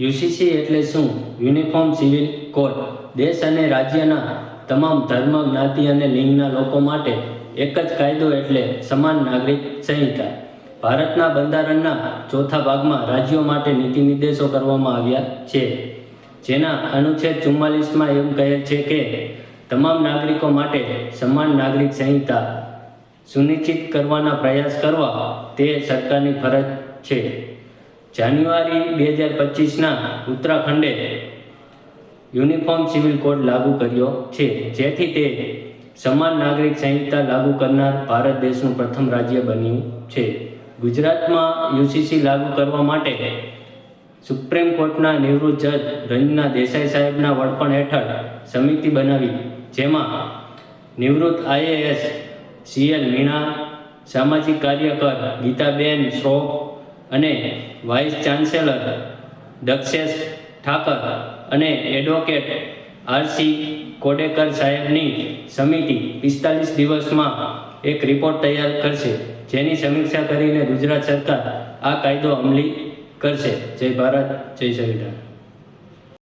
UCC એટલે શું? Uniform, civil code. દેશ અને રાજ્યના તમામ ધર્મ, જ્ઞાતિ અને લિંગના લોકો માટે એક જ કાયદો એટલે સમાન નાગરિક સંહિતા. ભારતના બંધારણના ચોથા ભાગમાં રાજ્યો માટે નીતિ નિર્દેશો કરવામાં આવ્યા છે. જેના અનુચ્છેદ ચુમ્માલીસમાં એમ કહે છે કે તમામ નાગરિકો માટે સમાન નાગરિક સંહિતા સુનિશ્ચિત કરવાના પ્રયાસ કરવા તે સરકારની ફરજ છે. જાન્યુઆરી બે હજાર પચીસના ઉત્તરાખંડે યુનિફોર્મ સિવિલ કોડ લાગુ કર્યો છે, જેથી તે સમાન નાગરિક સંહિતા લાગુ કરનાર ભારત દેશનું પ્રથમ રાજ્ય બન્યું છે. ગુજરાતમાં યુસીસી લાગુ કરવા માટે સુપ્રીમ કોર્ટના નિવૃત્ત જજ રંજના દેસાઈ સાહેબના વડપણ હેઠળ સમિતિ બનાવી, જેમાં નિવૃત્ત આઈએએસ સીએલ મીણા, સામાજિક કાર્યકર ગીતાબેન શ્રોફ અને વાઇસ ચાન્સેલર દક્ષેશ ઠાકર અને એડવોકેટ આરસી કોડેકર સાહેબની સમિતિ પિસ્તાલીસ દિવસમાં એક રિપોર્ટ તૈયાર કરશે. જેની સમીક્ષા કરીને ગુજરાત સરકાર આ કાયદો અમલી કરશે. જય ભારત, જય સંવિધાન